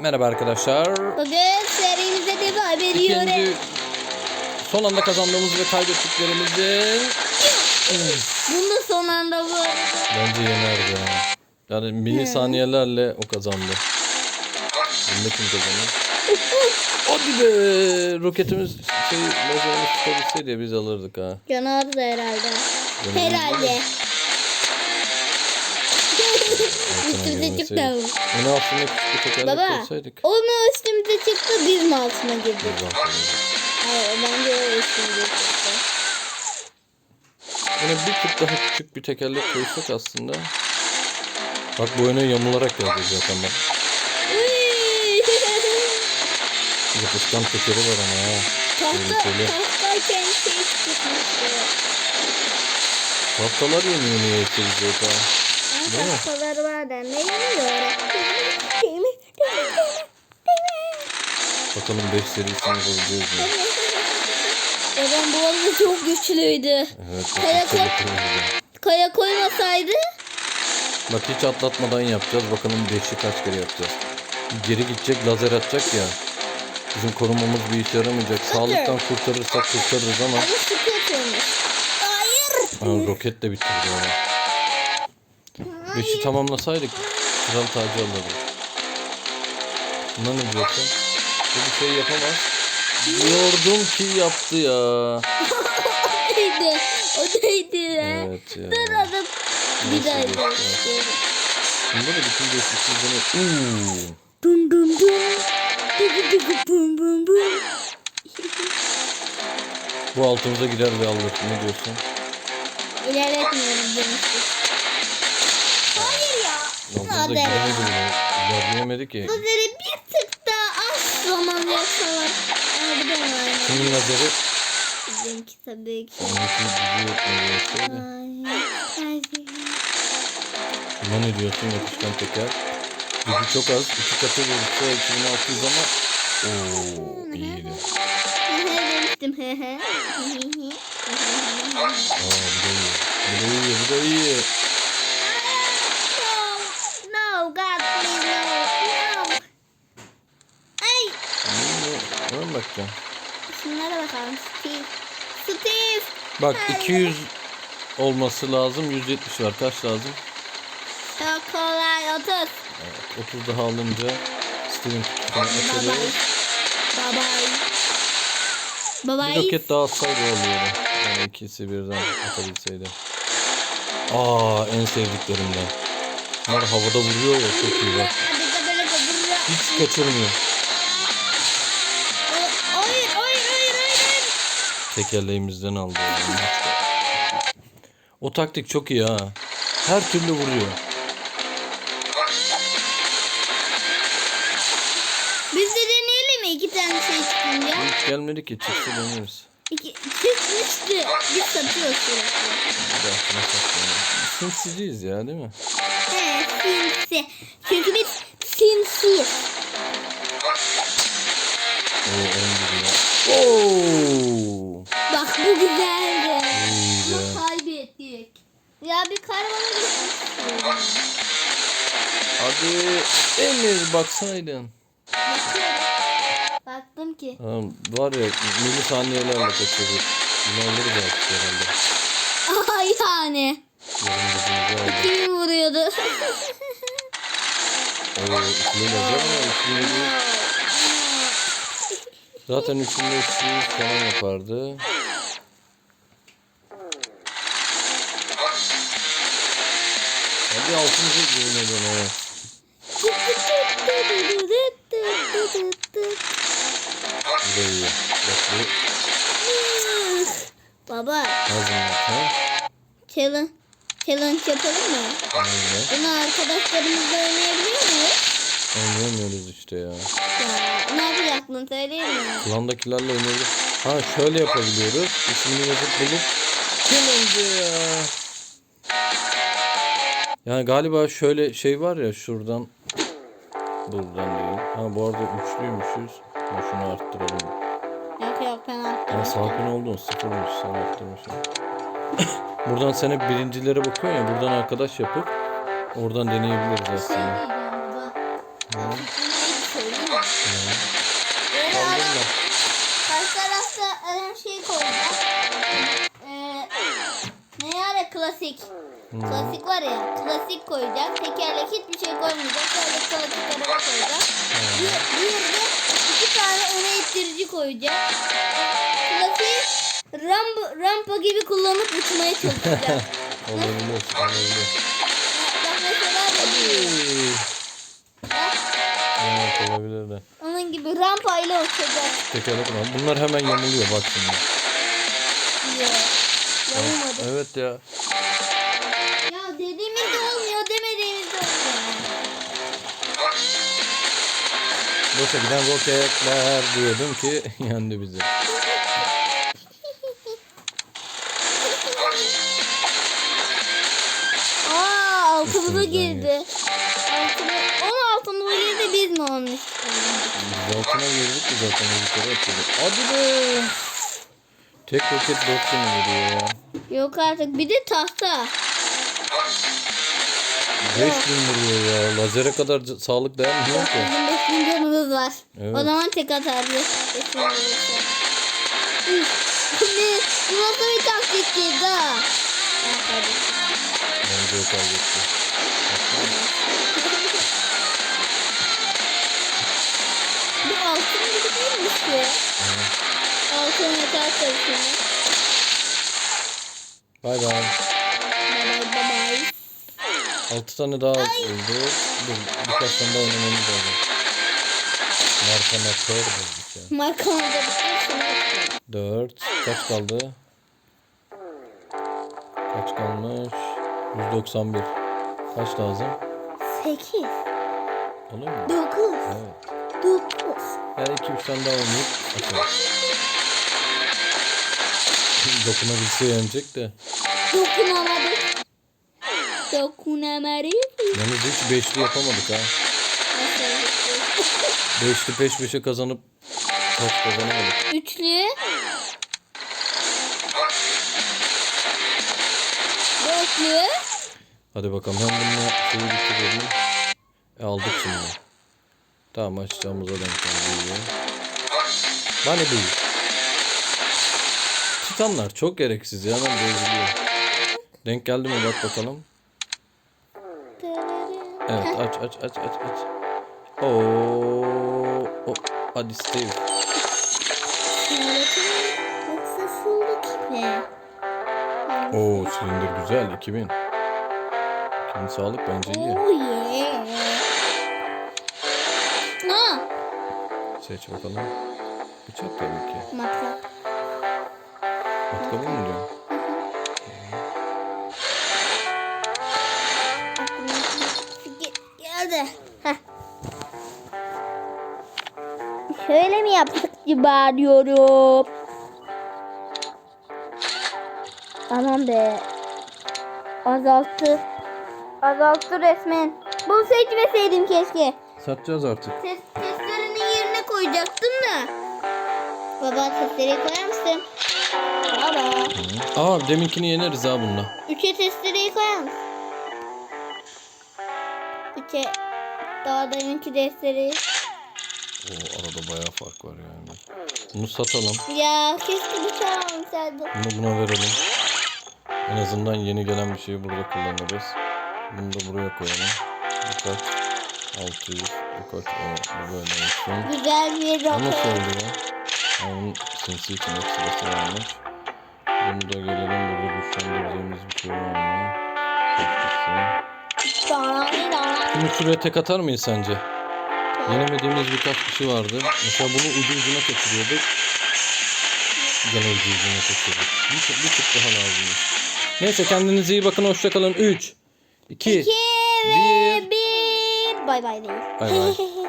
Merhaba arkadaşlar. Bugün serimize devam İkinci ediyoruz. son anda kazandığımız ve kaybettiklerimizin Bunu son anda bu arada. bence yenerdi ya. Yani milisaniyelerle o kazandı. Bunda kim kazanır? Hadi be! Roketimiz şey lazerimiz tutabilseydi biz alırdık ha. Canardı herhalde. Canım Herhalde. Üstümüze çıktı. Onu aslında küçük bir tekerlek Baba koysaydık. onu üstümüze çıktı biz mi altına girdik? Biz altına Hayır bence o üstümüze çıktı. Yine bir tık daha küçük bir tekerlek koysak aslında. Bak bu öne yamularak geldi zaten bak. Yapışkan tekeri var ama ha. Tahta, tahtayken şey çıkmıştı. Tahtalar yeniyor niye yetecek ha. Tahtaları var da ne yiyor? Bakalım 5 serisini yapabileceğiz mi? Babam bu arada çok güçlüydü. Evet. Kaya koy-. Kaya koymasaydı Bak hiç atlatmadan yapacağız. Bakalım 5'i kaç kere yapacağız. Geri gidecek lazer atacak ya. Bizim korumamız bir işe yaramayacak. Sağlıktan kurtarırsak kurtarırız ama. Ha, roket de bitirdi ama. Beşi tamamlasaydık kral tacı alırdık. Buna ne diyorsun? Bu bir şey yapamaz. Diyordum ki yaptı ya. O neydi? O neydi? Evet ya. Dur adım. Bir daha istiyorum. Bunda da bütün geçmişimizden... Uuu. Dum dum dum. Dıgı dıgı bum bum bum. Bu altımıza girer ve alır. Ne diyorsun? İlerletmiyoruz demiştik. Hayır ya. Hadi giremedi ya. bile. İlerleyemedi ki. Lazeri bir tık daha az zaman yapsalar. Da mı aynı? Kimin lazeri? Bizimki tabii ki. Yetseydi. Ay, ay. Buna ne diyorsun yapışkan teker? Gücü çok az. İki katı vurursa 2600 ama... Oo iyiydi. demiştim he he. Aa bu da iyi. Bu da iyi. Bu da iyi. Bakacağım? şunlara bakalım. Steve. Steve. Bak 200 olması lazım. 170 var. Kaç lazım? Çok kolay, otur. Evet, 30 daha alınca Steven kutusundan Bye açılıyor. bye. Bye Bir roket daha atsaydı oluyordu. Yani ikisi birden atabilseydi. Aa en sevdiklerimden. Bunlar havada vuruyor ya çok iyi bak. Hiç kaçırmıyor. Tekerleğimizden aldı. Yani. O taktik çok iyi ha. Her türlü vuruyor. Biz de deneyelim mi iki tane şey çıkınca? Hiç gelmedi ki çıksa deneriz. İki, çıkmıştı. Biz satıyoruz sürekli. Sinsiciyiz ya değil mi? He, sinsi. Çünkü biz sinsi. Oo 11 Hadi Emir baksaydın. Baktım ki. Ha, var ya milisaniyelerle kaçırdık. Alırız artık herhalde. Aha yani. Kim vuruyordu? Oo ikili lazer ama ikili. Zaten üçünde 300 falan yapardı. Hadi altımıza girmeden evet. Baba, hazırlık ha. challenge, challenge yapalım mı? Aynen. Bunu arkadaşlarımızla oynayabiliyor muyuz? Oynayamıyoruz işte ya. Ya, ne yapacaktın söyleyeyim mi? Klandakilerle oynuyoruz. Ha şöyle yapabiliyoruz. İsmini yazıp bulup önce ya? Yani galiba şöyle şey var ya şuradan buradan değil. Ha bu arada üçlüymüşüz. Ha şunu arttıralım. Yok yok ben Ha attım. sakin oldun sıfırmış sen arttırmışsın. buradan sen hep birincilere bakıyorsun ya buradan arkadaş yapıp oradan deneyebiliriz Şey aslında. Hı. Fikrim söyleyeyim mi? Mı? karşı tarafta adam şey koyacak. Ne yani klasik. Klasik var ya klasik koyacak. Tekerlek hiçbir şey koymayacak. Sadece klasik araba koyacak. Bir, bir de iki tane öne ittirici koyacak. Klasik rampa, rampa gibi kullanıp uçmaya çalışacak. Olabilir. Olabilir. Bak mesela Evet olabilir de. onun gibi rampayla uçacak Tekerlek var. Bunlar hemen yamuluyor bak şimdi. diye. Yamulmadı. Evet ya. Ya dediğimiz de olmuyor demediğimiz de olmuyor. Boşa giden roketler diyordum ki yandı bizi. Aa altımıza girdi. Altımı, onun altımıza girdi biz mi olmuş? Biz altına girdik de zaten yukarı atıyorduk. Hadi be. Tek roket 4 sene vuruyor ya. Yok artık bir de tahta. 5000 vuruyor ya. Lazere kadar sağlık dayanmıyor ki. Bizim 5000 canımız var. Evet. O zaman tek olursa. Üf, Ne? Bu nasıl bir taktikti da? Bence o kaybetti. Bu altın gibi değilmiş ki. Altın yeter çalışıyor. Bay bay. 6 tane daha oldu. Dur birkaç tane daha oynamamız lazım. Markanatör bulduk ya. Markamda bitiyorsun. 4. Kaç kaldı? Kaç kalmış? 191. Kaç lazım? 8, Olur mu? 9, Evet. 9. Yani 2-3 tane daha oynayıp açalım. Dokunabilse yenecek de. Dokunamadık. Dokunamadık. Yalnız hiç beşli yapamadık ha. Beşli peş peşe kazanıp taş kazanamadık. Üçlü. Dörtlü. Hadi bakalım hem bununla şeyi bitirelim. E, aldık şimdi. Tamam açacağımıza denk geldi. Bana değil. Titanlar çok gereksiz ya. Ben bozuluyor. Denk geldi mi bak bakalım. Evet aç aç aç aç aç. Oo, o, hadi Steve. Yoksa? Oo silindir güzel 2000. 2000 sağlık bence iyi. Oh yeah. Ha, Seç bakalım. Bıçak tabii ki. matkap. Matkabı mı diyor? Geldi. Heh. Şöyle mi yaptık acaba diyorum. Aman be. Azalttı. Azalttı resmen. Bunu seçmeseydim keşke. Satacağız artık. Ses, seslerini yerine koyacaktım da. Baba sesleri koyar mısın? Baba. Aa deminkini yeneriz ha bununla. Üçe testereyi koyar mısın? Üçe daha deminki testereyi. Oo arada bayağı fark var yani. Bunu satalım. Ya keşke bıçağı almışsaydım. Bunu buna verelim. En azından yeni gelen bir şeyi burada kullanırız. Bunu da buraya koyalım. Bu kaç? 600. Bu kaç? O, bu böyle olsun. Güzel bir Bu nasıl roket. oldu ya? Onun sinsi için ekstrası varmış. Bunu da gelelim burada güçlendirdiğimiz bir şey var mı? Seçkisi. Bunu şuraya tek atar mıyız sence? Yenemediğimiz birkaç kişi vardı. Mesela bunu ucu ucuna kaçırıyorduk. Gene ucu ucuna kaçırdık. Bir, tık- bir tık daha lazımmış. Neyse kendinize iyi bakın. Hoşçakalın. 3, 2, İki Bir. ve bir. Bay bay değil. Bay bay.